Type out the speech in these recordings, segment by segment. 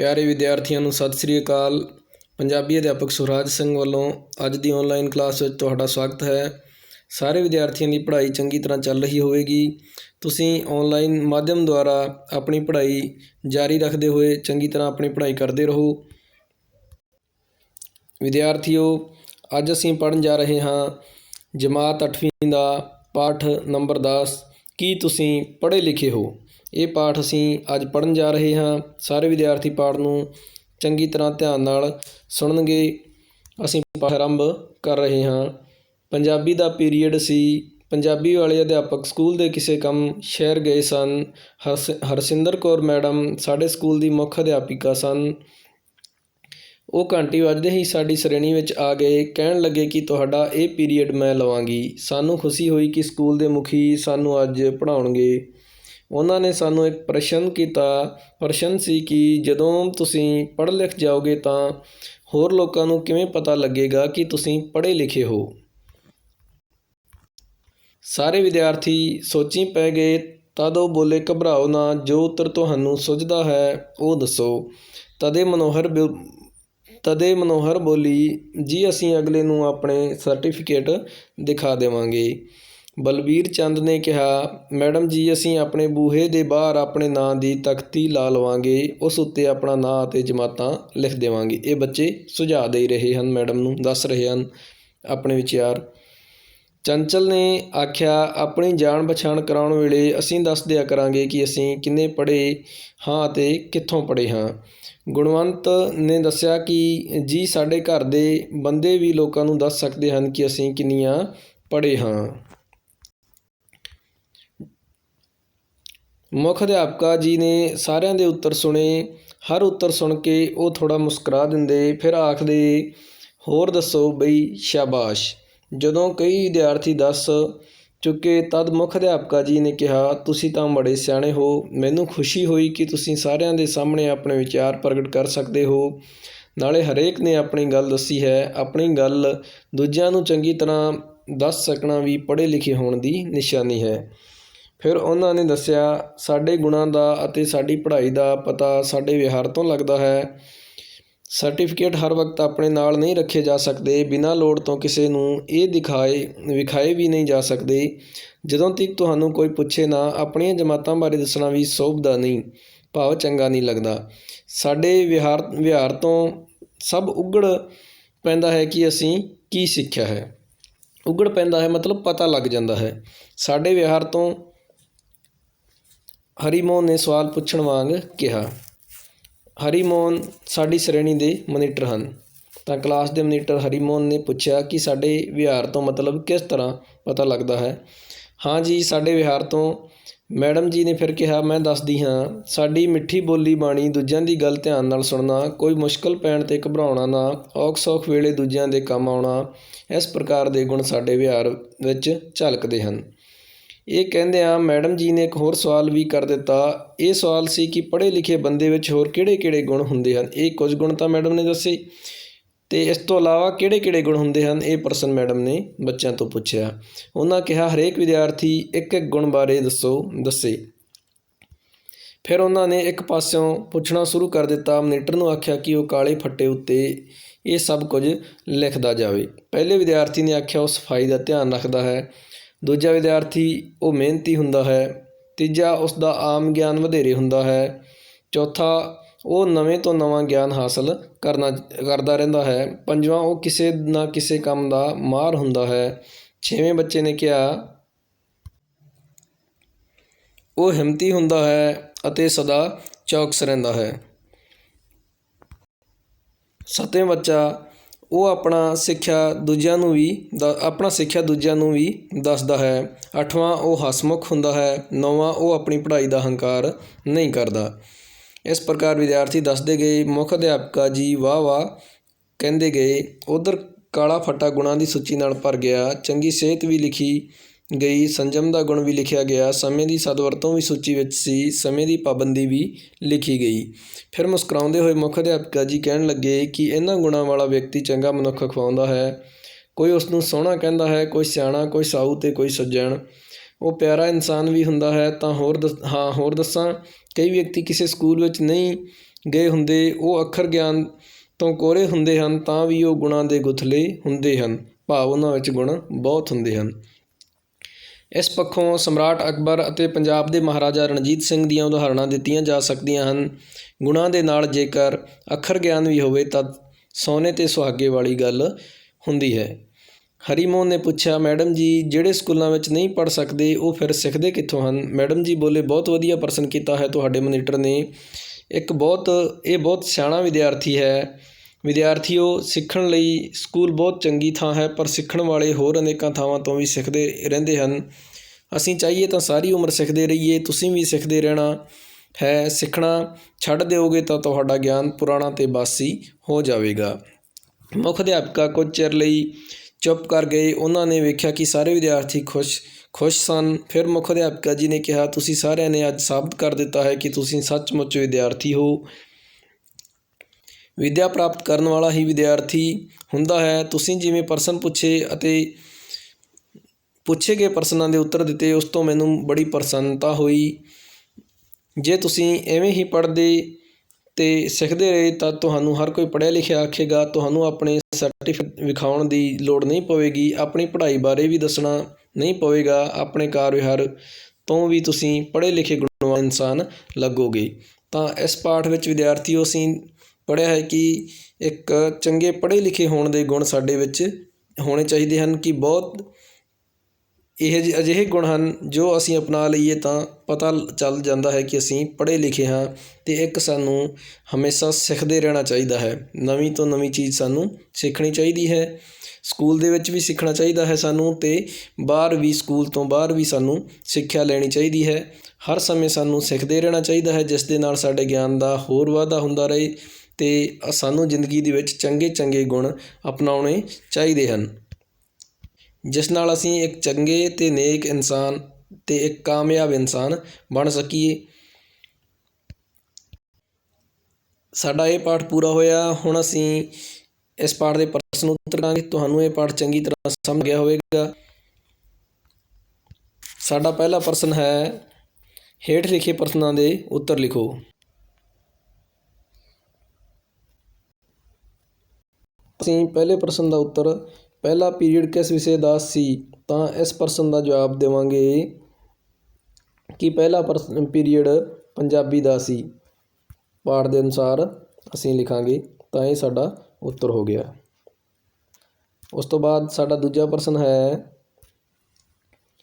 ਪਿਆਰੇ ਵਿਦਿਆਰਥੀਆਂ ਨੂੰ ਸਤਿ ਸ੍ਰੀ ਅਕਾਲ। ਪੰਜਾਬੀ ਅਧਿਆਪਕ ਸੁਰਾਜ ਸਿੰਘ ਵੱਲੋਂ ਅੱਜ ਦੀ ਆਨਲਾਈਨ ਕਲਾਸ ਵਿੱਚ ਤੁਹਾਡਾ ਸਵਾਗਤ ਹੈ। ਸਾਰੇ ਵਿਦਿਆਰਥੀਆਂ ਦੀ ਪੜ੍ਹਾਈ ਚੰਗੀ ਤਰ੍ਹਾਂ ਚੱਲ ਰਹੀ ਹੋਵੇਗੀ। ਤੁਸੀਂ ਆਨਲਾਈਨ ਮਾਧਿਅਮ ਦੁਆਰਾ ਆਪਣੀ ਪੜ੍ਹਾਈ ਜਾਰੀ ਰੱਖਦੇ ਹੋਏ ਚੰਗੀ ਤਰ੍ਹਾਂ ਆਪਣੀ ਪੜ੍ਹਾਈ ਕਰਦੇ ਰਹੋ। ਵਿਦਿਆਰਥੀਓ, ਅੱਜ ਅਸੀਂ ਪੜ੍ਹਨ ਜਾ ਰਹੇ ਹਾਂ ਜਮਾਤ 8ਵੀਂ ਦਾ ਪਾਠ ਨੰਬਰ 10 ਕੀ ਤੁਸੀਂ ਪੜ੍ਹੇ ਲਿਖੇ ਹੋ? ਇਹ ਪਾਠ ਅਸੀਂ ਅੱਜ ਪੜ੍ਹਨ ਜਾ ਰਹੇ ਹਾਂ। ਸਾਰੇ ਵਿਦਿਆਰਥੀ ਪਾਠ ਨੂੰ ਚੰਗੀ ਤਰ੍ਹਾਂ ਧਿਆਨ ਨਾਲ ਸੁਣਨਗੇ। ਅਸੀਂ ਪਾਠ ਆਰੰਭ ਕਰ ਰਹੇ ਹਾਂ। ਪੰਜਾਬੀ ਦਾ ਪੀਰੀਅਡ ਸੀ। ਪੰਜਾਬੀ ਵਾਲੇ ਅਧਿਆਪਕ ਸਕੂਲ ਦੇ ਕਿਸੇ ਕੰਮ ਸ਼ਹਿਰ ਗਏ ਸਨ। ਹਰਸ, ਹਰਸਿੰਦਰ ਕੌਰ ਮੈਡਮ ਸਾਡੇ ਸਕੂਲ ਦੀ ਮੁੱਖ ਅਧਿਆਪਿਕਾ ਸਨ। ਉਹ ਘੰਟੀ ਵੱਜਦੇ ਹੀ ਸਾਡੀ ਸ਼੍ਰੇਣੀ ਵਿੱਚ ਆ ਗਏ। ਕਹਿਣ ਲੱਗੇ ਕਿ ਤੁਹਾਡਾ ਇਹ ਪੀਰੀਅਡ ਮੈਂ ਲਵਾਂਗੀ। ਸਾਨੂੰ ਖੁਸ਼ੀ ਹੋਈ ਕਿ ਸਕੂਲ ਦੇ ਮੁਖੀ ਸਾਨੂੰ ਅੱਜ ਪੜ੍ਹਾਉਣਗੇ। ਉਹਨਾਂ ਨੇ ਸਾਨੂੰ ਇੱਕ ਪ੍ਰਸ਼ਨ ਕੀਤਾ। ਪ੍ਰਸ਼ਨ ਸੀ ਕਿ ਜਦੋਂ ਤੁਸੀਂ ਪੜ੍ਹ ਲਿਖ ਜਾਓਗੇ ਤਾਂ ਹੋਰ ਲੋਕਾਂ ਨੂੰ ਕਿਵੇਂ ਪਤਾ ਲੱਗੇਗਾ ਕਿ ਤੁਸੀਂ ਪੜ੍ਹੇ ਲਿਖੇ ਹੋ? ਸਾਰੇ ਵਿਦਿਆਰਥੀ ਸੋਚੀ ਪੈ ਗਏ, ਤਦ ਉਹ ਬੋਲੇ, ਘਬਰਾਓ ਨਾ, ਜੋ ਉੱਤਰ ਤੁਹਾਨੂੰ ਸੁਝਦਾ ਹੈ, ਉਹ ਦੱਸੋ। ਤਦੇ ਮਨੋਹਰ ਬਿ- ਤਦੇ ਮਨੋਹਰ ਬੋਲੀ, ਜੀ, ਅਸੀਂ ਅਗਲੇ ਨੂੰ ਆਪਣੇ ਸਰਟੀਫਿਕੇਟ ਦਿਖਾ ਦੇਵਾਂਗੇ। ਬਲਬੀਰ ਚੰਦ ਨੇ ਕਿਹਾ, ਮੈਡਮ ਜੀ, ਅਸੀਂ ਆਪਣੇ ਬੂਹੇ ਦੇ ਬਾਹਰ ਆਪਣੇ ਨਾਂ ਦੀ ਤਖਤੀ ਲਾ ਲਵਾਂਗੇ, ਉਸ ਉੱਤੇ ਆਪਣਾ ਨਾਂ ਅਤੇ ਜਮਾਤਾਂ ਲਿਖ ਦੇਵਾਂਗੇ। ਇਹ ਬੱਚੇ ਸੁਝਾਅ ਦੇ ਰਹੇ ਹਨ, ਮੈਡਮ ਨੂੰ ਦੱਸ ਰਹੇ ਹਨ ਆਪਣੇ ਵਿਚਾਰ। ਚੰਚਲ ਨੇ ਆਖਿਆ, ਆਪਣੀ ਜਾਣ ਪਛਾਣ ਕਰਾਉਣ ਵੇਲੇ ਅਸੀਂ ਦੱਸ ਦਿਆ ਕਰਾਂਗੇ ਕਿ ਅਸੀਂ ਕਿੰਨੇ ਪੜ੍ਹੇ ਹਾਂ ਅਤੇ ਕਿੱਥੋਂ ਪੜ੍ਹੇ ਹਾਂ। ਗੁਣਵੰਤ ਨੇ ਦੱਸਿਆ ਕਿ, ਜੀ, ਸਾਡੇ ਘਰ ਦੇ ਬੰਦੇ ਵੀ ਲੋਕਾਂ ਨੂੰ ਦੱਸ ਸਕਦੇ ਹਨ ਕਿ ਅਸੀਂ ਕਿੰਨੀਆਂ ਪੜ੍ਹੇ ਹਾਂ। ਮੁੱਖ ਅਧਿਆਪਕਾ ਜੀ ਨੇ ਸਾਰਿਆਂ ਦੇ ਉੱਤਰ ਸੁਣੇ, ਹਰ ਉੱਤਰ ਸੁਣ ਕੇ ਉਹ ਥੋੜਾ ਮੁਸਕਰਾ ਦਿੰਦੇ, ਫਿਰ ਆਖਦੇ, ਹੋਰ ਦੱਸੋ ਬਈ, ਸ਼ਾਬਾਸ਼। ਜਦੋਂ ਕਈ ਵਿਦਿਆਰਥੀ ਦੱਸ ਚੁੱਕੇ, ਤਦ ਮੁੱਖ ਅਧਿਆਪਕਾ ਜੀ ਨੇ ਕਿਹਾ, ਤੁਸੀਂ ਤਾਂ ਬੜੇ ਸਿਆਣੇ ਹੋ। ਮੈਨੂੰ ਖੁਸ਼ੀ ਹੋਈ ਕਿ ਤੁਸੀਂ ਸਾਰਿਆਂ ਦੇ ਸਾਹਮਣੇ ਆਪਣੇ ਵਿਚਾਰ ਪ੍ਰਗਟ ਕਰ ਸਕਦੇ ਹੋ। ਨਾਲੇ ਹਰੇਕ ਨੇ ਆਪਣੀ ਗੱਲ ਦੱਸੀ ਹੈ। ਆਪਣੀ ਗੱਲ ਦੂਜਿਆਂ ਨੂੰ ਚੰਗੀ ਤਰ੍ਹਾਂ ਦੱਸ ਸਕਣਾ ਵੀ ਪੜ੍ਹੇ ਲਿਖੇ ਹੋਣ ਦੀ ਨਿਸ਼ਾਨੀ ਹੈ। ਫਿਰ ਉਹਨਾਂ ਨੇ ਦੱਸਿਆ, ਸਾਡੇ ਗੁਣਾਂ ਦਾ ਅਤੇ ਸਾਡੀ ਪੜ੍ਹਾਈ ਦਾ ਪਤਾ ਸਾਡੇ ਵਿਹਾਰ ਤੋਂ ਲੱਗਦਾ ਹੈ। ਸਰਟੀਫਿਕੇਟ ਹਰ ਵਕਤ ਆਪਣੇ ਨਾਲ ਨਹੀਂ ਰੱਖੇ ਜਾ ਸਕਦੇ। ਬਿਨਾਂ ਲੋੜ ਤੋਂ ਕਿਸੇ ਨੂੰ ਇਹ ਦਿਖਾਏ, ਵਿਖਾਏ ਵੀ ਨਹੀਂ ਜਾ ਸਕਦੇ। ਜਦੋਂ ਤੱਕ ਤੁਹਾਨੂੰ ਕੋਈ ਪੁੱਛੇ ਨਾ, ਆਪਣੀਆਂ ਜਮਾਤਾਂ ਬਾਰੇ ਦੱਸਣਾ ਵੀ ਸੋਭਦਾ ਨਹੀਂ, ਭਾਵ ਚੰਗਾ ਨਹੀਂ ਲੱਗਦਾ। ਸਾਡੇ ਵਿਹਾਰ ਵਿਹਾਰ ਤੋਂ ਸਭ ਉਗੜ ਪੈਂਦਾ ਹੈ ਕਿ ਅਸੀਂ ਕੀ ਸਿੱਖਿਆ ਹੈ। ਉਗੜ ਪੈਂਦਾ ਹੈ ਮਤਲਬ ਪਤਾ ਲੱਗ ਜਾਂਦਾ ਹੈ। ਸਾਡੇ ਵਿਹਾਰ ਤੋਂ ਹਰੀਮੋਹਨ ਨੇ ਸਵਾਲ ਪੁੱਛਣ ਵਾਂਗ ਕਿਹਾ, ਹਰੀਮੋਹਨ ਸਾਡੀ ਸ਼੍ਰੇਣੀ ਦੇ ਮਨੀਟਰ ਹਨ। ਤਾਂ ਕਲਾਸ ਦੇ ਮੋਨੀਟਰ ਹਰੀਮੋਹਨ ਨੇ ਪੁੱਛਿਆ ਕਿ ਸਾਡੇ ਵਿਹਾਰ ਤੋਂ ਮਤਲਬ ਕਿਸ ਤਰ੍ਹਾਂ ਪਤਾ ਲੱਗਦਾ ਹੈ? ਹਾਂ ਜੀ, ਸਾਡੇ ਵਿਹਾਰ ਤੋਂ। ਮੈਡਮ ਜੀ ਨੇ ਫਿਰ ਕਿਹਾ, ਮੈਂ ਦੱਸਦੀ ਹਾਂ, ਸਾਡੀ ਮਿੱਠੀ ਬੋਲੀ ਬਾਣੀ ਦੂਜਿਆਂ ਦੀ ਗੱਲ ਧਿਆਨ ਨਾਲ ਸੁਣਨਾ, ਕੋਈ ਮੁਸ਼ਕਲ ਪੈਣ ਤੇ ਘਬਰਾਉਣਾ ਨਾ, ਔਖ ਸੌਖ ਵੇਲੇ ਦੂਜਿਆਂ ਦੇ ਕੰਮ ਆਉਣਾ, ਇਸ ਪ੍ਰਕਾਰ ਦੇ ਗੁਣ ਸਾਡੇ ਵਿਹਾਰ ਵਿੱਚ ਝਲਕਦੇ ਹਨ। ਇਹ ਕਹਿੰਦਿਆਂ ਮੈਡਮ ਜੀ ਨੇ ਇੱਕ ਹੋਰ ਸਵਾਲ ਵੀ ਕਰ ਦਿੱਤਾ। ਇਹ ਸਵਾਲ ਸੀ ਕਿ ਪੜ੍ਹੇ ਲਿਖੇ ਬੰਦੇ ਵਿੱਚ ਹੋਰ ਕਿਹੜੇ-ਕਿਹੜੇ ਗੁਣ ਹੁੰਦੇ ਹਨ? ਇਹ ਕੁਝ ਗੁਣ ਤਾਂ ਮੈਡਮ ਨੇ ਦੱਸੇ। ਤੇ ਇਸ ਤੋਂ ਇਲਾਵਾ ਕਿਹੜੇ-ਕਿਹੜੇ ਗੁਣ ਹੁੰਦੇ ਹਨ? ਇਹ ਪ੍ਰਸ਼ਨ ਮੈਡਮ ਨੇ ਬੱਚਿਆਂ ਤੋਂ ਪੁੱਛਿਆ। ਉਹਨਾਂ ਕਿਹਾ, ਹਰੇਕ ਵਿਦਿਆਰਥੀ ਇੱਕ ਇੱਕ ਗੁਣ ਬਾਰੇ ਦੱਸੋ। ਦੱਸੇ। ਫਿਰ ਉਹਨਾਂ ਨੇ ਇੱਕ ਪਾਸਿਓਂ ਪੁੱਛਣਾ ਸ਼ੁਰੂ ਕਰ ਦਿੱਤਾ। ਮਨੀਟਰ ਨੂੰ ਆਖਿਆ ਕਿ ਉਹ ਕਾਲੇ ਫੱਟੇ ਉੱਤੇ ਇਹ ਸਭ ਕੁਝ ਲਿਖਦਾ ਜਾਵੇ। ਪਹਿਲੇ ਵਿਦਿਆਰਥੀ ਨੇ ਆਖਿਆ, ਉਹ ਸਫ਼ਾਈ ਦਾ ਧਿਆਨ ਰੱਖਦਾ ਹੈ। ਦੂਜਾ ਵਿਦਿਆਰਥੀ ਉਹ ਮਿਹਨਤੀ ਹੁੰਦਾ ਹੈ, ਤੀਜਾ ਉਸਦਾ ਆਮ ਗਿਆਨ ਵਧੇਰੇ ਹੁੰਦਾ ਹੈ, ਚੌਥਾ ਉਹ ਨਵੇਂ ਤੋਂ ਨਵਾਂ ਗਿਆਨ ਹਾਸਲ ਕਰਨਾ, ਕਰਦਾ ਰਹਿੰਦਾ ਹੈ, ਪੰਜਵਾਂ ਉਹ ਕਿਸੇ ਨਾ ਕਿਸੇ ਕੰਮ ਦਾ ਮਾਹਰ ਹੁੰਦਾ ਹੈ। ਛੇਵੇਂ ਬੱਚੇ ਨੇ ਕਿਹਾ, ਉਹ ਹਿੰਮਤੀ ਹੁੰਦਾ ਹੈ ਅਤੇ ਸਦਾ ਚੌਕਸ ਰਹਿੰਦਾ ਹੈ। ਸੱਤਵੇਂ ਬੱਚਾ ਉਹ ਆਪਣਾ ਸਿੱਖਿਆ ਦੂਜਿਆਂ ਨੂੰ ਵੀ ਦ, ਆਪਣਾ ਸਿੱਖਿਆ ਦੂਜਿਆਂ ਨੂੰ ਵੀ ਦੱਸਦਾ ਹੈ। ਅੱਠਵਾਂ ਉਹ ਹਸਮੁਖ ਹੁੰਦਾ ਹੈ, ਨੌਵਾਂ ਉਹ ਆਪਣੀ ਪੜ੍ਹਾਈ ਦਾ ਹੰਕਾਰ ਨਹੀਂ ਕਰਦਾ। ਇਸ ਪ੍ਰਕਾਰ ਵਿਦਿਆਰਥੀ ਦੱਸਦੇ ਗਏ, ਮੁੱਖ ਅਧਿਆਪਕਾ ਜੀ ਵਾਹ ਵਾਹ ਕਹਿੰਦੇ ਗਏ, ਉਧਰ ਕਾਲਾ ਫੱਟਾ ਗੁਣਾਂ ਦੀ ਸੂਚੀ ਨਾਲ ਭਰ ਗਿਆ, ਚੰਗੀ ਸਿਹਤ ਵੀ ਲਿਖੀ ਗਈ ਸੰਜਮ ਦਾ ਗੁਣ ਵੀ ਲਿਖਿਆ ਗਿਆ। ਸਮੇਂ ਦੀ ਸਦਵਰਤੋਂ ਵੀ ਸੂਚੀ ਵਿੱਚ ਸੀ, ਸਮੇਂ ਦੀ ਪਾਬੰਦੀ ਵੀ ਲਿਖੀ ਗਈ। ਫਿਰ ਮੁਸਕਰਾਉਂਦੇ ਹੋਏ ਮੁੱਖ ਅਧਿਆਪਕਾ ਜੀ ਕਹਿਣ ਲੱਗੇ ਕਿ ਇਹਨਾਂ ਗੁਣਾਂ ਵਾਲਾ ਵਿਅਕਤੀ ਚੰਗਾ ਮਨੁੱਖ ਖਵਾਉਂਦਾ ਹੈ। ਕੋਈ ਉਸ ਨੂੰ ਸੋਹਣਾ ਕਹਿੰਦਾ ਹੈ, ਕੋਈ ਸਿਆਣਾ, ਕੋਈ ਸਾਊ ਤੇ ਕੋਈ ਸੱਜਣ। ਉਹ ਪਿਆਰਾ ਇਨਸਾਨ ਵੀ ਹੁੰਦਾ ਹੈ। ਤਾਂ ਹੋਰ ਦੱਸ, ਹਾਂ, ਹੋਰ ਦੱਸਾਂ, ਕਈ ਵਿਅਕਤੀ ਕਿਸੇ ਸਕੂਲ ਵਿੱਚ ਨਹੀਂ ਗਏ ਹੁੰਦੇ, ਉਹ ਅੱਖਰ ਗਿਆਨ ਤੋਂ ਕੋਰੇ ਹੁੰਦੇ ਹਨ, ਤਾਂ ਵੀ ਉਹ ਗੁਣਾਂ ਦੇ ਗੁਥਲੇ ਹੁੰਦੇ ਹਨ। ਭਾਵ ਉਹਨਾਂ ਵਿੱਚ ਗੁਣ ਬਹੁਤ ਹੁੰਦੇ ਹਨ। ਇਸ ਪੱਖੋਂ ਸਮਰਾਟ ਅਕਬਰ ਅਤੇ ਪੰਜਾਬ ਦੇ ਮਹਾਰਾਜਾ ਰਣਜੀਤ ਸਿੰਘ ਦੀਆਂ ਉਦਾਹਰਣਾਂ ਦਿੱਤੀਆਂ ਜਾ ਸਕਦੀਆਂ ਹਨ। ਗੁਣਾਂ ਦੇ ਨਾਲ ਜੇਕਰ ਅੱਖਰ ਗਿਆਨ ਵੀ ਹੋਵੇ, ਤਾਂ ਸੋਨੇ ਤੇ ਸੁਹਾਗੇ ਵਾਲੀ ਗੱਲ ਹੁੰਦੀ ਹੈ। ਹਰੀਮੋਹਨ ਨੇ ਪੁੱਛਿਆ, ਮੈਡਮ ਜੀ, ਜਿਹੜੇ ਸਕੂਲਾਂ ਵਿੱਚ ਨਹੀਂ ਪੜ੍ਹ ਸਕਦੇ, ਉਹ ਫਿਰ ਸਿੱਖਦੇ ਕਿੱਥੋਂ ਹਨ? ਮੈਡਮ ਜੀ, ਬੋਲੇ ਬਹੁਤ ਵਧੀਆ ਪ੍ਰਸ਼ਨ ਕੀਤਾ ਹੈ। ਤੁਹਾਡੇ ਮੋਨੀਟਰ ਨੇ ਇੱਕ ਬਹੁਤ, ਇਹ ਬਹੁਤ ਸਿਆਣਾ ਵਿਦਿਆਰਥੀ ਹੈ। ਵਿਦਿਆਰਥੀਓ, ਸਿੱਖਣ ਲਈ ਸਕੂਲ ਬਹੁਤ ਚੰਗੀ ਥਾਂ ਹੈ, ਪਰ ਸਿੱਖਣ ਵਾਲੇ ਹੋਰ ਅਨੇਕਾਂ ਥਾਵਾਂ ਤੋਂ ਵੀ ਸਿੱਖਦੇ ਰਹਿੰਦੇ ਹਨ। ਅਸੀਂ ਚਾਹੀਏ ਤਾਂ ਸਾਰੀ ਉਮਰ ਸਿੱਖਦੇ ਰਹੀਏ, ਤੁਸੀਂ ਵੀ ਸਿੱਖਦੇ ਰਹਿਣਾ ਹੈ। ਸਿੱਖਣਾ ਛੱਡ ਦਿਓਗੇ ਤਾਂ ਤੁਹਾਡਾ ਗਿਆਨ ਪੁਰਾਣਾ ਤੇ ਬਾਸੀ ਹੋ ਜਾਵੇਗਾ। ਮੁੱਖ ਅਧਿਆਪਕਾ ਕੁਝ ਚਿਰ ਲਈ ਚੁੱਪ ਕਰ ਗਏ। ਉਹਨਾਂ ਨੇ ਵੇਖਿਆ ਕਿ ਸਾਰੇ ਵਿਦਿਆਰਥੀ ਖੁਸ਼ ਖੁਸ਼ ਸਨ। ਫਿਰ ਮੁੱਖ ਅਧਿਆਪਕਾ ਜੀ ਨੇ ਕਿਹਾ, ਤੁਸੀਂ ਸਾਰਿਆਂ ਨੇ ਅੱਜ ਸਾਬਤ ਕਰ ਦਿੱਤਾ ਹੈ ਕਿ ਤੁਸੀਂ ਸੱਚਮੁੱਚ ਵਿਦਿਆਰਥੀ ਹੋ। ਵਿੱਦਿਆ ਪ੍ਰਾਪਤ ਕਰਨ ਵਾਲਾ ਹੀ ਵਿਦਿਆਰਥੀ ਹੁੰਦਾ ਹੈ। ਤੁਸੀਂ ਜਿਵੇਂ ਪ੍ਰਸ਼ਨ ਪੁੱਛੇ ਅਤੇ ਪੁੱਛੇ ਗਏ ਪ੍ਰਸ਼ਨਾਂ ਦੇ ਉੱਤਰ ਦਿੱਤੇ, ਉਸ ਤੋਂ ਮੈਨੂੰ ਬੜੀ ਪ੍ਰਸੰਨਤਾ ਹੋਈ। ਜੇ ਤੁਸੀਂ ਐਵੇਂ ਹੀ ਪੜ੍ਹਦੇ ਤੇ ਸਿੱਖਦੇ ਰਹੇ, ਤਾਂ ਤੁਹਾਨੂੰ ਹਰ ਕੋਈ ਪੜ੍ਹਿਆ ਲਿਖਿਆ ਆਖੇਗਾ, ਤੁਹਾਨੂੰ ਆਪਣੇ ਸਰਟੀਫਿਕੇਟ ਵਿਖਾਉਣ ਦੀ ਲੋੜ ਨਹੀਂ ਪਵੇਗੀ, ਆਪਣੀ ਪੜ੍ਹਾਈ ਬਾਰੇ ਵੀ ਦੱਸਣਾ ਨਹੀਂ ਪਵੇਗਾ, ਆਪਣੇ ਕਾਰ ਵਿਹਾਰ ਤੋਂ ਵੀ ਤੁਸੀਂ ਪੜ੍ਹੇ ਲਿਖੇ ਗੁਣਵਾਨ ਇਨਸਾਨ ਲੱਗੋਗੇ। ਤਾਂ ਇਸ ਪਾਠ ਵਿੱਚ ਵਿਦਿਆਰਥੀਓ, ਅਸੀਂ ਪੜ੍ਹਿਆ ਹੈ ਕਿ ਇੱਕ ਚੰਗੇ ਪੜ੍ਹੇ ਲਿਖੇ ਹੋਣ ਦੇ ਗੁਣ ਸਾਡੇ ਵਿੱਚ ਹੋਣੇ ਚਾਹੀਦੇ ਹਨ ਕਿ ਬਹੁਤ ਇਹ ਜਿਹੇ ਅਜਿਹੇ ਗੁਣ ਹਨ ਜੋ ਅਸੀਂ ਅਪਣਾ ਲਈਏ ਤਾਂ ਪਤਾ ਚੱਲ ਜਾਂਦਾ ਹੈ ਕਿ ਅਸੀਂ ਪੜ੍ਹੇ ਲਿਖੇ ਹਾਂ ਅਤੇ ਇੱਕ ਸਾਨੂੰ ਹਮੇਸ਼ਾ ਸਿੱਖਦੇ ਰਹਿਣਾ ਚਾਹੀਦਾ ਹੈ। ਨਵੀਂ ਤੋਂ ਨਵੀਂ ਚੀਜ਼ ਸਾਨੂੰ ਸਿੱਖਣੀ ਚਾਹੀਦੀ ਹੈ। ਸਕੂਲ ਦੇ ਵਿੱਚ ਵੀ ਸਿੱਖਣਾ ਚਾਹੀਦਾ ਹੈ ਸਾਨੂੰ ਅਤੇ ਬਾਹਰ ਵੀ ਸਕੂਲ ਤੋਂ ਬਾਹਰ ਵੀ ਸਾਨੂੰ ਸਿੱਖਿਆ ਲੈਣੀ ਚਾਹੀਦੀ ਹੈ। ਹਰ ਸਮੇਂ ਸਾਨੂੰ ਸਿੱਖਦੇ ਰਹਿਣਾ ਚਾਹੀਦਾ ਹੈ ਜਿਸ ਦੇ ਨਾਲ ਸਾਡੇ ਗਿਆਨ ਦਾ ਹੋਰ ਵਾਧਾ ਹੁੰਦਾ ਰਹੇ। ਅਤੇ ਸਾਨੂੰ ਜ਼ਿੰਦਗੀ ਦੇ ਵਿੱਚ ਚੰਗੇ ਚੰਗੇ ਗੁਣ ਅਪਣਾਉਣੇ ਚਾਹੀਦੇ ਹਨ। ਜਿਸ ਨਾਲ ਅਸੀਂ ਇੱਕ ਚੰਗੇ ਅਤੇ ਨੇਕ ਇਨਸਾਨ ਅਤੇ ਇੱਕ ਕਾਮਯਾਬ ਇਨਸਾਨ ਬਣ ਸਕੀਏ। ਸਾਡਾ ਇਹ ਪਾਠ ਪੂਰਾ ਹੋਇਆ। ਹੁਣ ਅਸੀਂ ਇਸ ਪਾਠ ਦੇ ਪ੍ਰਸ਼ਨ ਉੱਤਰ ਕਰਾਂਗੇ। ਤੁਹਾਨੂੰ ਇਹ ਪਾਠ ਚੰਗੀ ਤਰ੍ਹਾਂ ਸਮਝ ਗਿਆ ਹੋਵੇਗਾ। ਸਾਡਾ ਪਹਿਲਾ ਪ੍ਰਸ਼ਨ ਹੈ, ਹੇਠ ਲਿਖੇ ਪ੍ਰਸ਼ਨਾਂ ਦੇ ਉੱਤਰ ਲਿਖੋ। ਅਸੀਂ ਪਹਿਲੇ ਪ੍ਰਸ਼ਨ ਦਾ ਉੱਤਰ, ਪਹਿਲਾ ਪੀਰੀਅਡ ਕਿਸ ਵਿਸ਼ੇ ਦਾ ਸੀ? ਤਾਂ ਇਸ ਪ੍ਰਸ਼ਨ ਦਾ ਜਵਾਬ ਦੇਵਾਂਗੇ ਕਿ ਪਹਿਲਾ ਪੀਰੀਅਡ ਪੰਜਾਬੀ ਦਾ ਸੀ। ਪਾਠ ਦੇ ਅਨੁਸਾਰ ਅਸੀਂ ਲਿਖਾਂਗੇ, ਤਾਂ ਇਹ ਸਾਡਾ ਉੱਤਰ ਹੋ ਗਿਆ। ਉਸ ਤੋਂ ਬਾਅਦ ਸਾਡਾ ਦੂਜਾ ਪ੍ਰਸ਼ਨ ਹੈ,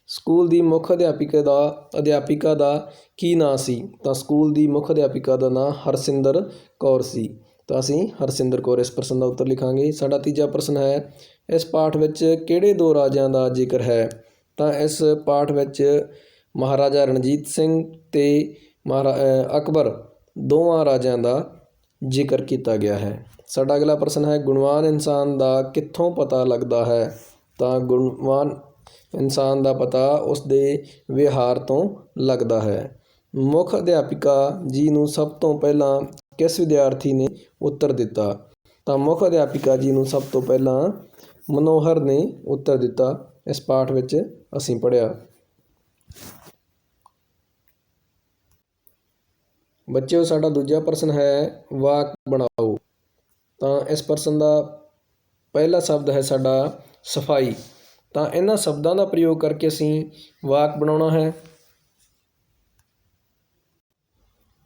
ਸਕੂਲ ਦੀ ਮੁੱਖ ਅਧਿਆਪਿਕਾ ਦਾ ਅਧਿਆਪਿਕਾ ਦਾ ਕੀ ਨਾਂ ਸੀ? ਤਾਂ ਸਕੂਲ ਦੀ ਮੁੱਖ ਅਧਿਆਪਿਕਾ ਦਾ ਨਾਂ ਹਰਸਿੰਦਰ ਕੌਰ ਸੀ। ਤਾਂ ਅਸੀਂ ਹਰਸਿੰਦਰ ਕੌਰ ਇਸ ਪ੍ਰਸ਼ਨ ਦਾ ਉੱਤਰ ਲਿਖਾਂਗੇ। ਸਾਡਾ ਤੀਜਾ ਪ੍ਰਸ਼ਨ ਹੈ, ਇਸ ਪਾਠ ਵਿੱਚ ਕਿਹੜੇ ਦੋ ਰਾਜਿਆਂ ਦਾ ਜ਼ਿਕਰ ਹੈ? ਤਾਂ ਇਸ ਪਾਠ ਵਿੱਚ ਮਹਾਰਾਜਾ ਰਣਜੀਤ ਸਿੰਘ ਤੇ ਮਹਾਰਾ ਅਕਬਰ ਦੋਵਾਂ ਰਾਜਿਆਂ ਦਾ ਜ਼ਿਕਰ ਕੀਤਾ ਗਿਆ ਹੈ। ਸਾਡਾ ਅਗਲਾ ਪ੍ਰਸ਼ਨ ਹੈ, ਗੁਣਵਾਨ ਇਨਸਾਨ ਦਾ ਕਿੱਥੋਂ ਪਤਾ ਲੱਗਦਾ ਹੈ? ਤਾਂ ਗੁਣਵਾਨ ਇਨਸਾਨ ਦਾ ਪਤਾ ਉਸ ਦੇ ਵਿਹਾਰ ਤੋਂ ਲੱਗਦਾ ਹੈ। ਮੁੱਖ ਅਧਿਆਪਿਕਾ ਜੀ ਨੂੰ ਸਭ ਤੋਂ ਪਹਿਲਾਂ ਕਿਸ ਵਿਦਿਆਰਥੀ ਨੇ ਉੱਤਰ ਦਿੱਤਾ? ਤਾਂ ਮੁੱਖ ਅਧਿਆਪਿਕਾ ਜੀ ਨੂੰ ਸਭ ਤੋਂ ਪਹਿਲਾਂ ਮਨੋਹਰ ਨੇ ਉੱਤਰ ਦਿੱਤਾ। ਇਸ ਪਾਠ ਵਿੱਚ ਅਸੀਂ ਪੜ੍ਹਿਆ। ਬੱਚਿਓ, ਸਾਡਾ ਦੂਜਾ ਪ੍ਰਸ਼ਨ ਹੈ, ਵਾਕ ਬਣਾਓ। ਤਾਂ ਇਸ ਪ੍ਰਸ਼ਨ ਦਾ ਪਹਿਲਾ ਸ਼ਬਦ ਹੈ ਸਾਡਾ ਸਫ਼ਾਈ। ਤਾਂ ਇਹਨਾਂ ਸ਼ਬਦਾਂ ਦਾ ਪ੍ਰਯੋਗ ਕਰਕੇ ਅਸੀਂ ਵਾਕ ਬਣਾਉਣਾ ਹੈ।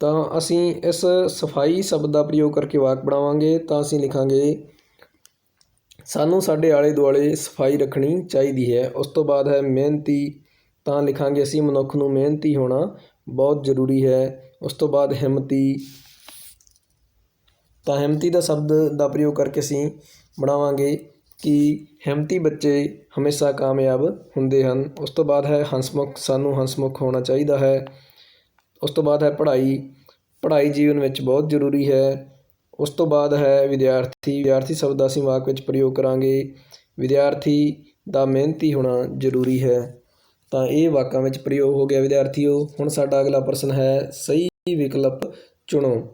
ਤਾਂ ਅਸੀਂ ਇਸ ਸਫ਼ਾਈ ਸ਼ਬਦ ਦਾ ਪ੍ਰਯੋਗ ਕਰਕੇ ਵਾਕ ਬਣਾਵਾਂਗੇ ਤਾਂ ਅਸੀਂ ਲਿਖਾਂਗੇ, ਸਾਨੂੰ ਸਾਡੇ ਆਲੇ ਦੁਆਲੇ ਸਫ਼ਾਈ ਰੱਖਣੀ ਚਾਹੀਦੀ ਹੈ। ਉਸ ਤੋਂ ਬਾਅਦ ਹੈ, ਮਿਹਨਤੀ। ਤਾਂ ਲਿਖਾਂਗੇ ਅਸੀਂ, ਮਨੁੱਖ ਨੂੰ ਮਿਹਨਤੀ ਹੋਣਾ ਬਹੁਤ ਜ਼ਰੂਰੀ ਹੈ। ਉਸ ਤੋਂ ਬਾਅਦ ਹਿੰਮਤੀ। ਤਾਂ ਹਿੰਮਤੀ ਦਾ ਸ਼ਬਦ ਦਾ ਪ੍ਰਯੋਗ ਕਰਕੇ ਅਸੀਂ ਬਣਾਵਾਂਗੇ ਕਿ ਹਿੰਮਤੀ ਬੱਚੇ ਹਮੇਸ਼ਾ ਕਾਮਯਾਬ ਹੁੰਦੇ ਹਨ। ਉਸ ਤੋਂ ਬਾਅਦ ਹੈ, ਹੰਸਮੁਖ, ਸਾਨੂੰ ਹੰਸਮੁਖ ਹੋਣਾ ਚਾਹੀਦਾ ਹੈ। ਉਸ ਤੋਂ ਬਾਅਦ ਹੈ ਪੜ੍ਹਾਈ। ਪੜ੍ਹਾਈ ਜੀਵਨ ਵਿੱਚ ਬਹੁਤ ਜ਼ਰੂਰੀ ਹੈ। ਉਸ ਤੋਂ ਬਾਅਦ ਹੈ ਵਿਦਿਆਰਥੀ। ਵਿਦਿਆਰਥੀ ਸ਼ਬਦ ਦਾ ਅਸੀਂ ਵਾਕ ਵਿੱਚ ਪ੍ਰਯੋਗ ਕਰਾਂਗੇ। ਵਿਦਿਆਰਥੀ ਦਾ ਮਿਹਨਤੀ ਹੋਣਾ ਜ਼ਰੂਰੀ ਹੈ। ਤਾਂ ਇਹ ਵਾਕਾਂ ਵਿੱਚ ਪ੍ਰਯੋਗ ਹੋ ਗਿਆ ਵਿਦਿਆਰਥੀਓ। ਹੁਣ ਸਾਡਾ ਅਗਲਾ ਪ੍ਰਸ਼ਨ ਹੈ, ਸਹੀ ਵਿਕਲਪ ਚੁਣੋ।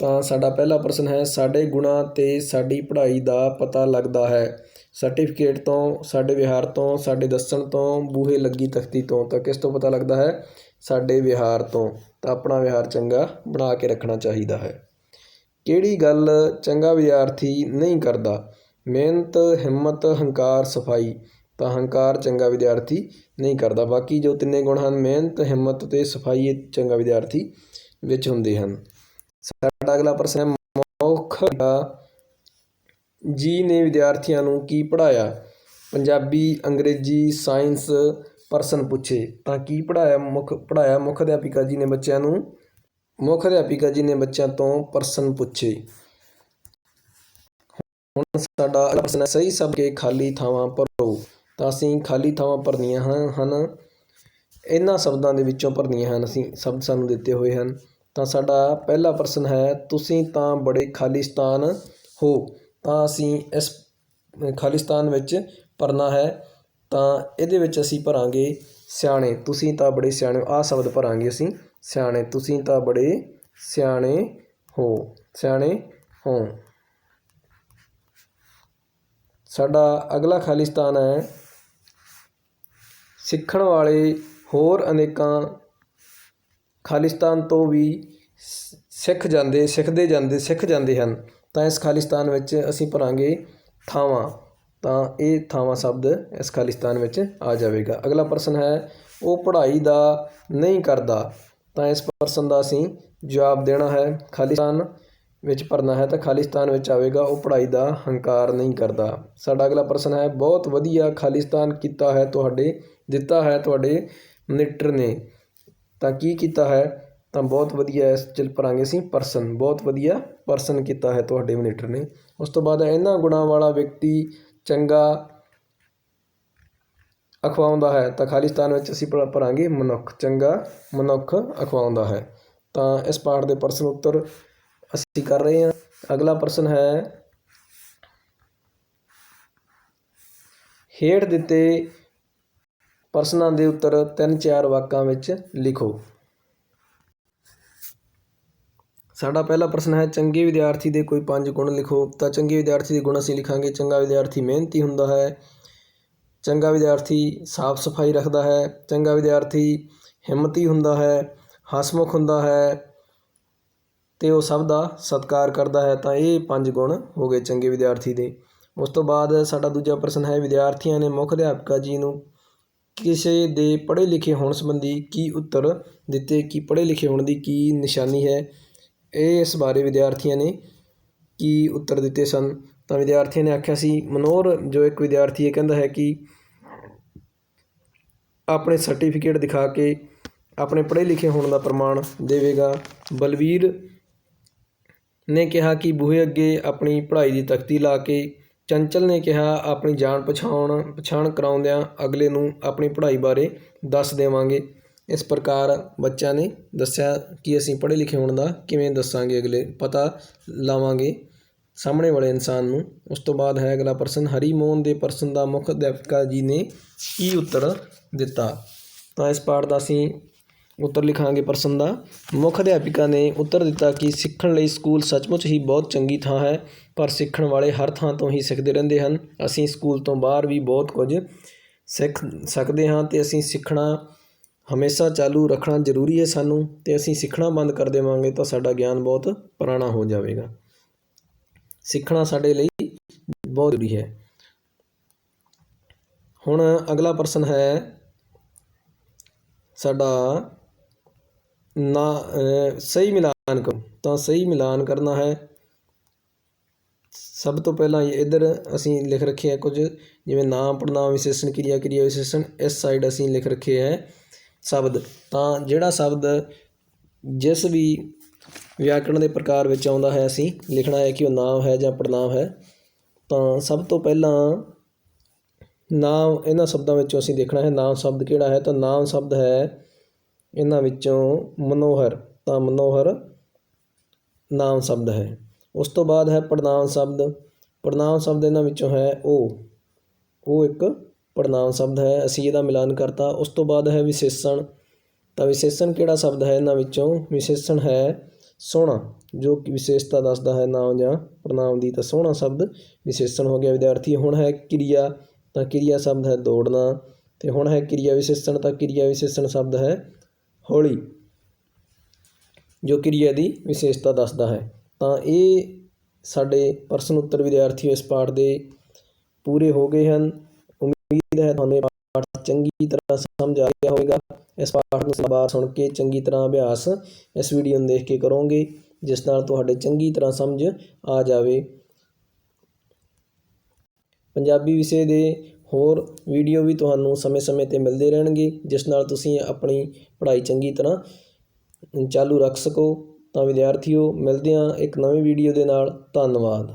ਤਾਂ ਸਾਡਾ ਪਹਿਲਾ ਪ੍ਰਸ਼ਨ ਹੈ, ਸਾਡੇ ਗੁਣਾਂ ਤੇ ਸਾਡੀ ਪੜ੍ਹਾਈ ਦਾ ਪਤਾ ਲੱਗਦਾ ਹੈ। ਸਰਟੀਫਿਕੇਟ ਤੋਂ, ਸਾਡੇ ਵਿਹਾਰ ਤੋਂ, ਸਾਡੇ ਦੱਸਣ ਤੋਂ, ਬੂਹੇ ਲੱਗੀ ਤਖਤੀ ਤੋਂ ਤਾਂ ਕਿਸ ਤੋਂ ਪਤਾ ਲੱਗਦਾ ਹੈ। ਸਾਡੇ ਵਿਹਾਰ ਤੋਂ, ਤਾਂ ਆਪਣਾ ਵਿਹਾਰ ਚੰਗਾ ਬਣਾ ਕੇ ਰੱਖਣਾ ਚਾਹੀਦਾ ਹੈ। ਕਿਹੜੀ ਗੱਲ ਚੰਗਾ ਵਿਦਿਆਰਥੀ ਨਹੀਂ ਕਰਦਾ? ਮਿਹਨਤ, ਹਿੰਮਤ, ਹੰਕਾਰ, ਸਫ਼ਾਈ, ਤਾਂ ਹੰਕਾਰ ਚੰਗਾ ਵਿਦਿਆਰਥੀ ਨਹੀਂ ਕਰਦਾ। ਬਾਕੀ ਜੋ ਤਿੰਨੇ ਗੁਣ ਹਨ, ਮਿਹਨਤ, ਹਿੰਮਤ ਤੇ ਸਫ਼ਾਈ ਇਹ ਚੰਗਾ ਵਿਦਿਆਰਥੀ ਵਿੱਚ ਹੁੰਦੇ ਹਨ। ਸਾਡਾ ਅਗਲਾ ਪ੍ਰਸ਼ਨ ਹੈ, ਮੁੱਖ ਜੀ ਨੇ ਵਿਦਿਆਰਥੀਆਂ ਨੂੰ ਕੀ ਪੜ੍ਹਾਇਆ? ਪੰਜਾਬੀ, ਅੰਗਰੇਜ਼ੀ, ਸਾਇੰਸ ਪ੍ਰਸ਼ਨ ਪੁੱਛੇ, ਤਾਂ ਕੀ ਪੜ੍ਹਾਇਆ ਮੁੱਖ ਪੜ੍ਹਾਇਆ ਮੁੱਖ ਅਧਿਆਪਿਕਾ ਜੀ ਨੇ ਬੱਚਿਆਂ ਨੂੰ? ਮੁੱਖ ਅਧਿਆਪਿਕਾ ਜੀ ਨੇ ਬੱਚਿਆਂ ਤੋਂ ਪ੍ਰਸ਼ਨ ਪੁੱਛੇ, ਹੁਣ ਸਾਡਾ ਪ੍ਰਸ਼ਨ ਹੈ, ਸਹੀ ਸਭ ਕੇ ਖਾਲੀ ਥਾਵਾਂ ਭਰੋ। ਤਾਂ ਅਸੀਂ ਖਾਲੀ ਥਾਵਾਂ ਭਰਨੀਆਂ ਹਨ। ਇਹਨਾਂ ਸ਼ਬਦਾਂ ਦੇ ਵਿੱਚੋਂ ਭਰਨੀਆਂ ਹਨ, ਅਸੀਂ ਸ਼ਬਦ ਸਾਨੂੰ ਦਿੱਤੇ ਹੋਏ ਹਨ। ਤਾਂ ਸਾਡਾ ਪਹਿਲਾ ਪ੍ਰਸ਼ਨ ਹੈ, ਤੁਸੀਂ ਤਾਂ ਬੜੇ ਖਾਲਿਸਤਾਨ ਹੋ। ਤਾਂ ਅਸੀਂ ਇਸ ਖਾਲਿਸਤਾਨ ਵਿੱਚ ਭਰਨਾ ਹੈ। ਤਾਂ ਇਹਦੇ ਵਿੱਚ ਅਸੀਂ ਭਰਾਂਗੇ ਸਿਆਣੇ। ਤੁਸੀਂ ਤਾਂ ਬੜੇ ਸਿਆਣੇ ਆਹ ਸ਼ਬਦ ਭਰਾਂਗੇ ਅਸੀਂ। ਸਿਆਣੇ, ਤੁਸੀਂ ਤਾਂ ਬੜੇ ਸਿਆਣੇ ਹੋ। ਸਿਆਣੇ ਹੋ। ਸਾਡਾ ਅਗਲਾ ਖਾਲਿਸਤਾਨ ਹੈ। ਸਿੱਖਣ ਵਾਲੇ ਹੋਰ ਅਨੇਕਾਂ ਖਾਲਿਸਤਾਨ ਤੋਂ ਵੀ ਸਿੱਖ ਜਾਂਦੇ, ਸਿੱਖਦੇ ਜਾਂਦੇ, ਸਿੱਖ ਜਾਂਦੇ ਹਨ। ਤਾਂ ਇਸ ਖਾਲਿਸਤਾਨ ਵਿੱਚ ਅਸੀਂ ਭਰਾਂਗੇ ਥਾਵਾਂ। ਤਾਂ ਇਹ ਥਾਵਾਂ ਸ਼ਬਦ ਇਸ ਖਾਲਿਸਤਾਨ ਵਿੱਚ ਆ ਜਾਵੇਗਾ। ਅਗਲਾ ਪ੍ਰਸ਼ਨ ਹੈ, ਉਹ ਪੜ੍ਹਾਈ ਦਾ ਨਹੀਂ ਕਰਦਾ, ਤਾਂ ਇਸ ਪ੍ਰਸ਼ਨ ਦਾ ਅਸੀਂ ਜਵਾਬ ਦੇਣਾ ਹੈ, ਖਾਲਿਸਤਾਨ ਵਿੱਚ ਭਰਨਾ ਹੈ ਤਾਂ ਖਾਲਿਸਤਾਨ ਵਿੱਚ ਆਵੇਗਾ, ਉਹ ਪੜ੍ਹਾਈ ਦਾ ਹੰਕਾਰ ਨਹੀਂ ਕਰਦਾ। ਸਾਡਾ ਅਗਲਾ ਪ੍ਰਸ਼ਨ ਹੈ, ਬਹੁਤ ਵਧੀਆ ਖਾਲਿਸਤਾਨ ਕੀਤਾ ਹੈ ਤੁਹਾਡੇ, ਦਿੱਤਾ ਹੈ ਤੁਹਾਡੇ ਮਨਿਟਰ ਨੇ। ਤਾਂ ਕੀ ਕੀਤਾ ਹੈ? ਤਾਂ ਬਹੁਤ ਵਧੀਆ ਇਸ ਚ ਭਰਾਂਗੇ ਅਸੀਂ ਪਰਸਨ, ਬਹੁਤ ਵਧੀਆ ਪਰਸਨ ਕੀਤਾ ਹੈ ਤੁਹਾਡੇ ਮਨੀਟਰ ਨੇ। ਉਸ ਤੋਂ ਬਾਅਦ ਇਹਨਾਂ ਗੁਣਾਂ ਵਾਲਾ ਵਿਅਕਤੀ ਚੰਗਾ ਅਖਵਾਉਂਦਾ ਹੈ, ਤਾਂ ਖਾਲਿਸਤਾਨ ਵਿੱਚ ਅਸੀਂ ਭਰਾ- ਭਰਾਂਗੇ ਮਨੁੱਖ। ਚੰਗਾ ਮਨੁੱਖ ਅਖਵਾਉਂਦਾ ਹੈ। ਤਾਂ ਇਸ ਪਾਠ ਦੇ ਪ੍ਰਸ਼ਨ ਉੱਤਰ ਅਸੀਂ ਕਰ ਰਹੇ ਹਾਂ। ਅਗਲਾ ਪ੍ਰਸ਼ਨ ਹੈ, ਹੇਠ ਦਿੱਤੇ ਪ੍ਰਸ਼ਨਾਂ ਦੇ ਉੱਤਰ ਤਿੰਨ ਚਾਰ ਵਾਕਾਂ ਵਿੱਚ ਲਿਖੋ। ਸਾਡਾ ਪਹਿਲਾ ਪ੍ਰਸ਼ਨ ਹੈ, ਚੰਗੇ ਵਿਦਿਆਰਥੀ ਦੇ ਕੋਈ ਪੰਜ ਗੁਣ ਲਿਖੋ। ਤਾਂ ਚੰਗੇ ਵਿਦਿਆਰਥੀ ਦੇ ਗੁਣ ਅਸੀਂ ਲਿਖਾਂਗੇ। ਚੰਗਾ ਵਿਦਿਆਰਥੀ ਮਿਹਨਤੀ ਹੁੰਦਾ ਹੈ। ਚੰਗਾ ਵਿਦਿਆਰਥੀ ਸਾਫ਼ ਸਫ਼ਾਈ ਰੱਖਦਾ ਹੈ। ਚੰਗਾ ਵਿਦਿਆਰਥੀ ਹਿੰਮਤੀ ਹੁੰਦਾ ਹੈ। ਹਸਮੁਖ ਹੁੰਦਾ ਹੈ। ਤੇ ਉਹ ਸਭ ਦਾ ਸਤਿਕਾਰ ਕਰਦਾ ਹੈ। ਤਾਂ ਇਹ ਪੰਜ ਗੁਣ ਹੋ ਗਏ ਚੰਗੇ ਵਿਦਿਆਰਥੀ ਦੇ। ਉਸ ਤੋਂ ਬਾਅਦ ਸਾਡਾ ਦੂਜਾ ਪ੍ਰਸ਼ਨ ਹੈ, ਵਿਦਿਆਰਥੀਆਂ ਨੇ ਮੁੱਖ ਅਧਿਆਪਕਾ ਜੀ ਨੂੰ ਕਿਸੇ ਦੇ ਪੜ੍ਹੇ ਲਿਖੇ ਹੋਣ ਸੰਬੰਧੀ ਕੀ ਉੱਤਰ ਦਿੱਤੇ? ਕਿ ਪੜ੍ਹੇ ਲਿਖੇ ਹੋਣ ਦੀ ਕੀ ਨਿਸ਼ਾਨੀ ਹੈ? ਇਹ ਇਸ ਬਾਰੇ ਵਿਦਿਆਰਥੀਆਂ ਨੇ ਕੀ ਉੱਤਰ ਦਿੱਤੇ ਸਨ? ਤਾਂ ਵਿਦਿਆਰਥੀਆਂ ਨੇ ਆਖਿਆ ਸੀ, ਮਨੋਹਰ, ਜੋ ਇੱਕ ਵਿਦਿਆਰਥੀ ਇਹ ਕਹਿੰਦਾ ਹੈ ਕਿ ਆਪਣੇ ਸਰਟੀਫਿਕੇਟ ਦਿਖਾ ਕੇ ਆਪਣੇ ਪੜ੍ਹੇ ਲਿਖੇ ਹੋਣ ਦਾ ਪ੍ਰਮਾਣ ਦੇਵੇਗਾ। ਬਲਵੀਰ ਨੇ ਕਿਹਾ ਕਿ ਬੂਹੇ ਅੱਗੇ ਆਪਣੀ ਪੜ੍ਹਾਈ ਦੀ ਤਖਤੀ ਲਾ ਕੇ ਚੰਚਲ ਨੇ ਕਿਹਾ, ਆਪਣੀ ਜਾਣ ਪਛਾਣ ਪਛਾਣ ਕਰਾਉਂਦਿਆਂ ਅਗਲੇ ਨੂੰ ਆਪਣੀ ਪੜ੍ਹਾਈ ਬਾਰੇ ਦੱਸ ਦੇਵਾਂਗੇ। ਇਸ ਪ੍ਰਕਾਰ ਬੱਚਿਆਂ ਨੇ ਦੱਸਿਆ ਕਿ ਅਸੀਂ ਪੜ੍ਹੇ ਲਿਖੇ ਹੋਣ ਦਾ ਕਿਵੇਂ ਦੱਸਾਂਗੇ ਅਗਲੇ, ਪਤਾ ਲਾਵਾਂਗੇ। ਸਾਹਮਣੇ ਵਾਲੇ ਇਨਸਾਨ ਨੂੰ, ਉਸ ਤੋਂ ਬਾਅਦ ਹੈ ਅਗਲਾ ਪ੍ਰਸ਼ਨ, ਹਰੀ ਮੋਹਨ ਦੇ ਪ੍ਰਸ਼ਨ ਦਾ ਮੁੱਖ ਅਧਿਆਪਕਾ ਜੀ ਨੇ ਕੀ ਉੱਤਰ ਦਿੱਤਾ? ਤਾਂ ਇਸ ਪਾਠ ਦਾ ਅਸੀਂ ਉੱਤਰ ਲਿਖਾਂਗੇ ਪ੍ਰਸ਼ਨ ਦਾ। ਮੁੱਖ ਅਧਿਆਪਿਕਾ ਨੇ ਉੱਤਰ ਦਿੱਤਾ ਕਿ ਸਿੱਖਣ ਲਈ ਸਕੂਲ ਸੱਚਮੁੱਚ ਹੀ ਬਹੁਤ ਚੰਗੀ ਥਾਂ ਹੈ, ਪਰ ਸਿੱਖਣ ਵਾਲੇ ਹਰ ਥਾਂ ਤੋਂ ਹੀ ਸਿੱਖਦੇ ਰਹਿੰਦੇ ਹਨ। ਅਸੀਂ ਸਕੂਲ ਤੋਂ ਬਾਹਰ ਵੀ ਬਹੁਤ ਕੁਝ ਸਿੱਖ ਸਕਦੇ ਹਾਂ ਤੇ ਅਸੀਂ ਸਿੱਖਣਾ ਹਮੇਸ਼ਾ ਚਾਲੂ ਰੱਖਣਾ ਜ਼ਰੂਰੀ ਹੈ ਸਾਨੂੰ ਅਤੇ ਅਸੀਂ ਸਿੱਖਣਾ ਬੰਦ ਕਰ ਦੇਵਾਂਗੇ ਤਾਂ ਸਾਡਾ ਗਿਆਨ ਬਹੁਤ ਪੁਰਾਣਾ ਹੋ ਜਾਵੇਗਾ। ਸਿੱਖਣਾ ਸਾਡੇ ਲਈ ਬਹੁਤ ਜ਼ਰੂਰੀ ਹੈ। ਹੁਣ ਅਗਲਾ ਪ੍ਰਸ਼ਨ ਹੈ, ਸਾਡਾ ਨਾ ਸਹੀ ਮਿਲਾਨ ਕਰੋ। ਤਾਂ ਸਹੀ ਮਿਲਾਨ ਕਰਨਾ ਹੈ। ਸਭ ਤੋਂ ਪਹਿਲਾਂ ਇੱਧਰ ਅਸੀਂ ਲਿਖ ਰੱਖੇ ਆ ਕੁਝ, ਜਿਵੇਂ ਨਾਮ ਪੜਨਾਮ ਵਿਸ਼ੇਸ਼ਣ, ਕਿਰਿਆ ਕਿਰਿਆ ਵਿਸ਼ੇਸ਼ਣ, ਇਸ ਸਾਈਡ ਅਸੀਂ ਲਿਖ ਰੱਖੇ ਹੈ ਸ਼ਬਦ। ਤਾਂ ਜਿਹੜਾ ਸ਼ਬਦ ਜਿਸ ਵੀ ਵਿਆਕਰਣ ਦੇ ਪ੍ਰਕਾਰ ਵਿੱਚ ਆਉਂਦਾ ਹੈ, ਅਸੀਂ ਲਿਖਣਾ ਹੈ ਕਿ ਉਹ ਨਾਮ ਹੈ ਜਾਂ ਪੜਨਾਮ ਹੈ, ਤਾਂ ਸਭ ਤੋਂ ਪਹਿਲਾਂ ਨਾਮ ਇਹਨਾਂ ਸ਼ਬਦਾਂ ਵਿੱਚੋਂ ਅਸੀਂ ਦੇਖਣਾ ਹੈ, ਨਾਮ ਸ਼ਬਦ ਕਿਹੜਾ ਹੈ? ਤਾਂ ਨਾਮ ਸ਼ਬਦ ਹੈ ਇਹਨਾਂ ਵਿੱਚੋਂ ਮਨੋਹਰ। ਤਾਂ ਮਨੋਹਰ ਨਾਮ ਸ਼ਬਦ ਹੈ। ਉਸ ਤੋਂ ਬਾਅਦ ਹੈ ਪੜਨਾਮ ਸ਼ਬਦ। ਪੜਨਾਮ ਸ਼ਬਦ ਇਹਨਾਂ ਵਿੱਚੋਂ ਹੈ ਉਹ। ਉਹ ਇੱਕ ਪੜਨਾਮ ਸ਼ਬਦ ਹੈ, ਅਸੀਂ ਇਹਦਾ ਮਿਲਾਨ ਕਰਤਾ। ਉਸ ਤੋਂ ਬਾਅਦ ਹੈ ਵਿਸ਼ੇਸ਼ਣ। ਤਾਂ ਵਿਸ਼ੇਸ਼ਣ ਕਿਹੜਾ ਸ਼ਬਦ ਹੈ? ਇਹਨਾਂ ਵਿੱਚੋਂ ਵਿਸ਼ੇਸ਼ਣ ਹੈ ਸੋਹਣਾ, ਜੋ ਕਿ ਵਿਸ਼ੇਸ਼ਤਾ ਦੱਸਦਾ ਹੈ ਨਾਮ ਜਾਂ ਪ੍ਰਨਾਮ ਦੀ। ਤਾਂ ਸੋਹਣਾ ਸ਼ਬਦ ਵਿਸ਼ੇਸ਼ਣ ਹੋ ਗਿਆ। ਵਿਦਿਆਰਥੀ, ਹੁਣ ਹੈ ਕਿਰਿਆ, ਤਾਂ ਕਿਰਿਆ ਸ਼ਬਦ ਹੈ ਦੌੜਨਾ। ਤੇ ਹੁਣ ਹੈ ਕਿਰਿਆ ਵਿਸ਼ੇਸ਼ਣ, ਤਾਂ ਕਿਰਿਆ ਵਿਸ਼ੇਸ਼ਣ ਸ਼ਬਦ ਹੈ ਹੌਲੀ, ਜੋ ਕਿਰਿਆ ਦੀ ਵਿਸ਼ੇਸ਼ਤਾ ਦੱਸਦਾ ਹੈ। ਤਾਂ ਇਹ ਸਾਡੇ ਪ੍ਰਸ਼ਨ ਉੱਤਰ ਵਿਦਿਆਰਥੀਓ, ਇਸ ਪਾਠ ਦੇ ਪੂਰੇ ਹੋ ਗਏ ਹਨ। ਹੈ ਤੁਹਾਨੂੰ ਪਾਠ ਚੰਗੀ ਤਰ੍ਹਾਂ ਸਮਝ ਆ ਗਿਆ ਹੋਵੇਗਾ। ਇਸ ਪਾਠ ਨੂੰ ਬਾਰ ਸੁਣ ਕੇ ਚੰਗੀ ਤਰ੍ਹਾਂ ਅਭਿਆਸ ਇਸ ਵੀਡੀਓ ਨੂੰ ਦੇਖ ਕੇ ਕਰੋਗੇ, ਜਿਸ ਨਾਲ ਤੁਹਾਡੇ ਚੰਗੀ ਤਰ੍ਹਾਂ ਸਮਝ ਆ ਜਾਵੇ। ਪੰਜਾਬੀ ਵਿਸ਼ੇ ਦੇ ਹੋਰ ਵੀਡੀਓ ਵੀ ਤੁਹਾਨੂੰ ਸਮੇਂ-ਸਮੇਂ ਤੇ ਮਿਲਦੇ ਰਹਿਣਗੇ, ਜਿਸ ਨਾਲ ਤੁਸੀਂ ਆਪਣੀ ਪੜ੍ਹਾਈ ਚੰਗੀ ਤਰ੍ਹਾਂ ਚਾਲੂ ਰੱਖ ਸਕੋ। ਤਾਂ ਵਿਦਿਆਰਥੀਓ, ਮਿਲਦੇ ਹਾਂ ਇੱਕ ਨਵੀਂ ਵੀਡੀਓ ਦੇ ਨਾਲ। ਧੰਨਵਾਦ।